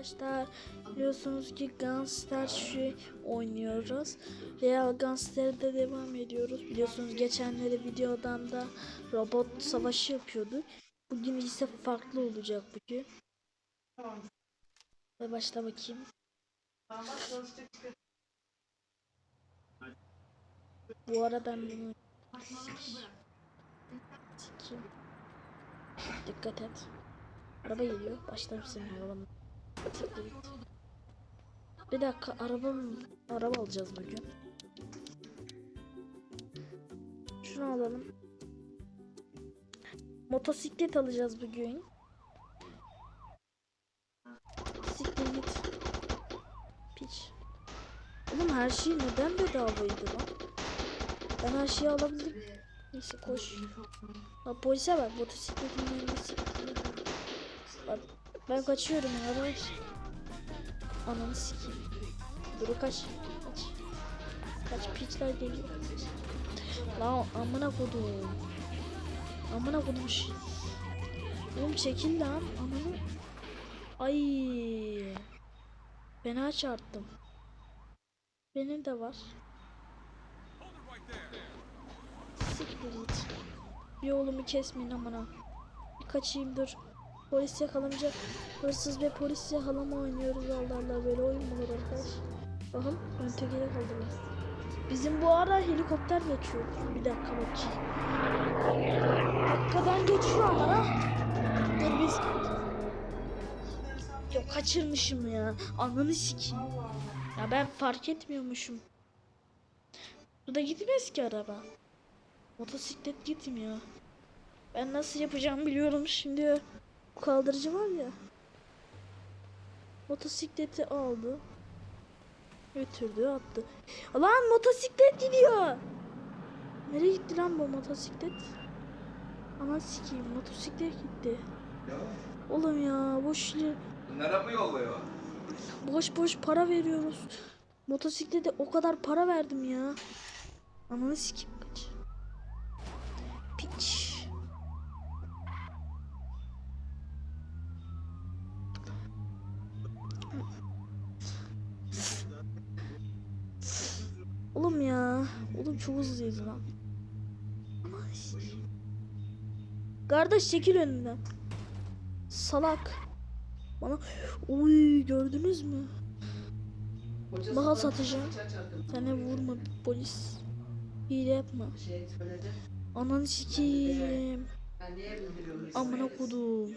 arkadaşlar biliyorsunuz ki Gangster şu oynuyoruz. Real Gangster'de devam ediyoruz. Biliyorsunuz geçenleri videodan da robot savaşı yapıyorduk. Bugün ise farklı olacak bugün. Ve başla bakayım. Bu arada bunu. Dikkat et. Araba geliyor. Başlarım senin arabanı. Bir dakika araba araba alacağız bugün. Şunu alalım. Motosiklet alacağız bugün. Siktir git. Piç. Oğlum her şey neden bedavaydı lan? Ben her şeyi alabildim. Neyse koş. Ha polise bak motosikletin önüne siktir. Bak ben kaçıyorum ya arkadaş. Ananı sikeyim. Dur kaç. Kaç. Kaç piçler geliyor. Lan amına kodum. Amına kodum şey. Oğlum çekil lan. Ananı. Ay. Fena çarptım. Benim de var. Siktir git. Yolumu kesmeyin amına. Bir kaçayım dur. Polis yakalamayacak. Hırsız ve polis yakalama oynuyoruz Allah böyle oyun mu olur arkadaş? Bakın ön tekere. Bizim bu ara helikopter geçiyor. Bir dakika bakayım. Dakikadan geçiyor ama ha. Dur biz. Yok kaçırmışım ya. Ananı sikeyim. Ya ben fark etmiyormuşum. Burada gitmez ki araba. Motosiklet gitmiyor. Ben nasıl yapacağım biliyorum şimdi. Kaldırıcı var ya. Motosikleti aldı. Götürdü attı. Lan motosiklet gidiyor. Nereye gitti lan bu motosiklet? Ana sikeyim motosiklet gitti. Oğlum ya boş Bunlara mı yolluyor? boş boş para veriyoruz. Motosiklete o kadar para verdim ya. Ananı sikeyim kaç. Piç. Oğlum ya. Oğlum çok hızlıyız lan. Kardeş çekil önünden. Salak. Bana Uy gördünüz mü? Bana satacağım. Sana vurma polis. Hile yapma. Şey. Ananı bildiriyorum? Amına kodum.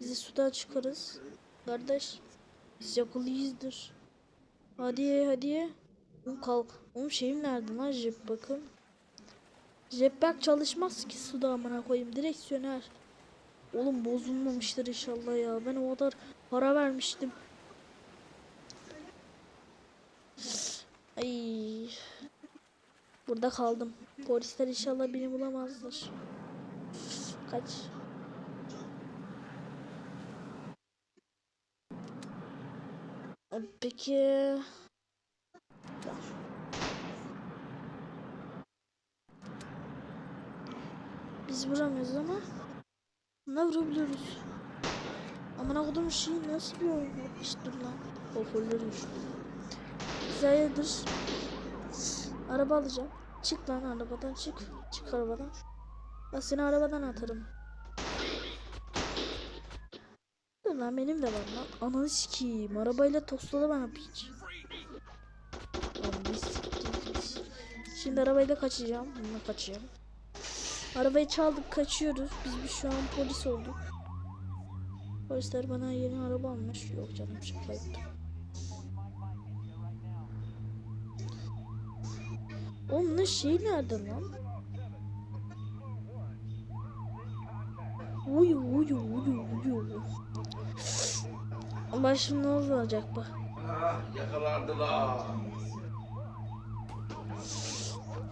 Bizi sudan çıkarız. Kardeş. Biz yakalıyızdır. Hadi hadi. Oğlum kalk. Oğlum şeyim nerede lan jip bakın. Jetpack çalışmaz ki suda amına koyayım. Direkt söner. Oğlum bozulmamıştır inşallah ya. Ben o kadar para vermiştim. Ay. Burada kaldım. Polisler inşallah beni bulamazlar. Kaç. Peki. Biz vuramıyoruz ama ne vurabiliyoruz? Amına kodum şey nasıl bir oyun yapmıştır lan? Hoparlör düştü. Biz hayırdır? Araba alacağım. Çık lan arabadan çık. Çık arabadan. Ben seni arabadan atarım. Dur lan benim de var lan. Ananı sikeyim. Arabayla tosladı bana piç. Şimdi arabayla kaçacağım. Bununla kaçacağım. Arabayı çaldık kaçıyoruz. Biz bir şu an polis olduk. Polisler bana yeni araba almış. Yok canım şaka yaptım. Ne şey nerede lan? Uyu uyu uyu uyu. Şimdi ne olacak bak. Ah yakalandılar.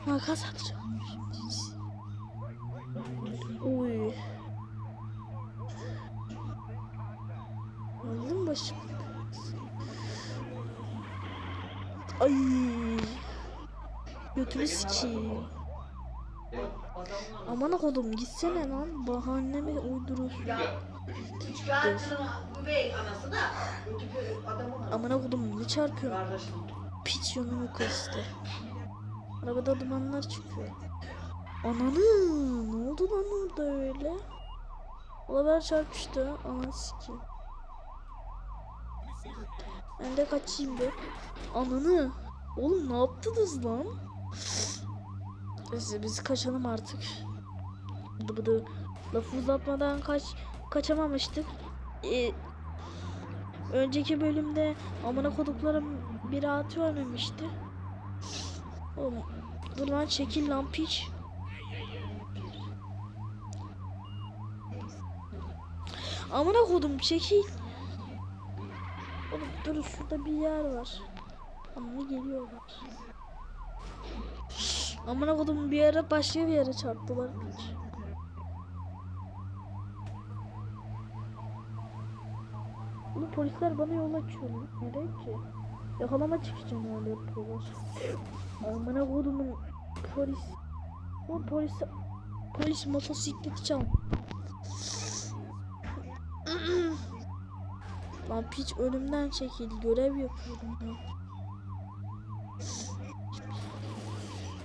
Makas atacağım. Ay. Götünü sikeyim. Aman kodum gitsene lan. Anası da. adamın Amına kodum ne çarpıyorsun? Piç yönümü kesti. Arabada dumanlar çıkıyor. Ananı ne oldu lan orada öyle? Olalar çarpıştı. Ananı sikeyim. Ben de kaçayım bir. Ananı. Oğlum ne yaptınız lan? Neyse biz kaçalım artık. Bıdı. Lafı uzatmadan kaç kaçamamıştık. Ee, önceki bölümde amına koduklarım bir rahat ölmemişti. Oğlum dur lan çekil lan piç. Amına kodum çekil. Oğlum dur şurada bir yer var. Ama geliyorlar. Amına kodum bir yere başka bir yere çarptılar. Bu polisler bana yol açıyor. Nereye ki? Yakalama çıkacağım öyle yapıyorlar. Amına kodumun polis. Bu polis polis motosikleti çal. Lan piç önümden çekil. Görev yapıyorum ya.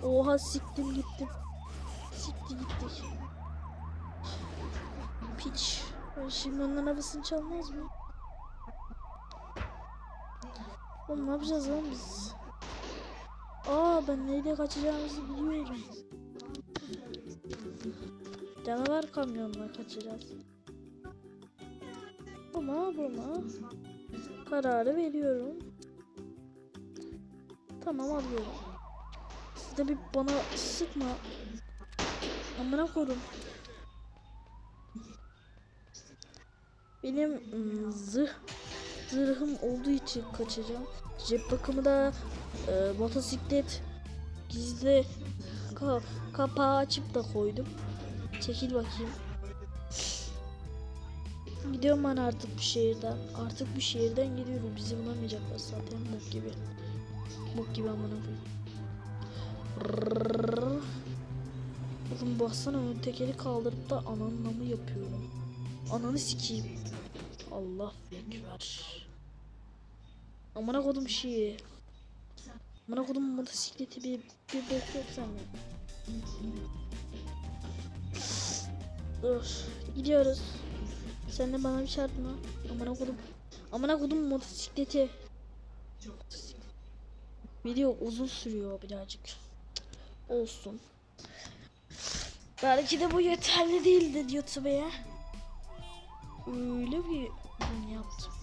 Oha siktim gittim. Sikti gittik. Piç. Ben şimdi onların arabasını çalmaz mı? Oğlum ne yapacağız lan biz? Aa ben neyle kaçacağımızı biliyorum. Canavar kamyonla kaçacağız. Ama buna kararı veriyorum. Tamam alıyorum. De bir bana sıkma. Amına korum. Benim ım, zırh zırhım olduğu için kaçacağım. Cep bakımı da e, motosiklet gizli ka- kapağı açıp da koydum. Çekil bakayım. Gidiyorum ben artık bu şehirden. Artık bu şehirden gidiyorum. Bizi bulamayacaklar zaten bok gibi. Bok gibi amına koyayım. Oğlum baksana ön tekeri kaldırıp da ananın namı yapıyorum. Ananı sikeyim. Allah ekber. Amına kodum şeyi. Amına kodum motosikleti bir bir bok yok sende. Dur. Gidiyoruz. Sen de bana bir çarpma. Amına kodum. Amına kodum motosikleti. Video uzun sürüyor birazcık. Olsun. Belki de bu yeterli değildi YouTube'a. Öyle bir ürün yaptım.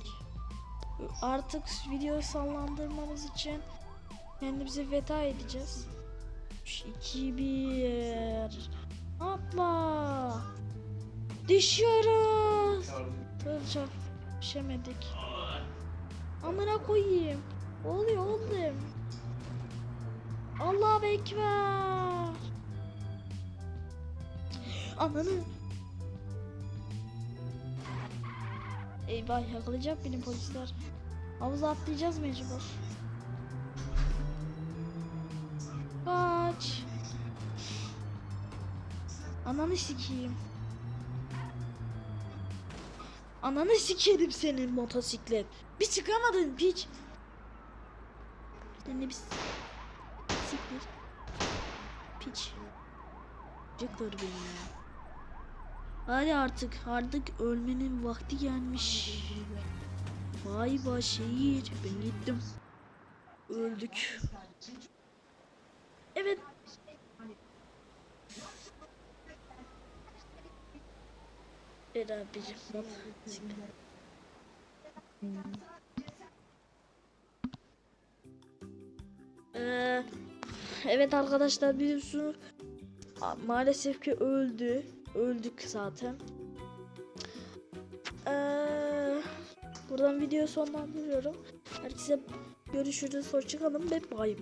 Artık videoyu sallandırmamız için kendimize veda edeceğiz. 3, 2, 1. Atla. Düşüyoruz. Çok düşemedik. Amına koyayım. Oluyor oğlum. Allah ekber. Ananı. Eyvah yakalayacak beni polisler. Havuza atlayacağız mecbur. Kaç. Ananı sikeyim. Ananı sikerim senin motosiklet. Bir çıkamadın piç. Sen de bir. Piç. Cıklar beni ya. Hadi artık artık ölmenin vakti gelmiş. Vay vay şehir ben gittim. Öldük. Evet. Evet abicim. bak. Ee, evet arkadaşlar biliyorsunuz maalesef ki öldü. Öldük zaten. Ee, buradan videoyu sonlandırıyorum. Herkese görüşürüz. Hoşçakalın ve bay.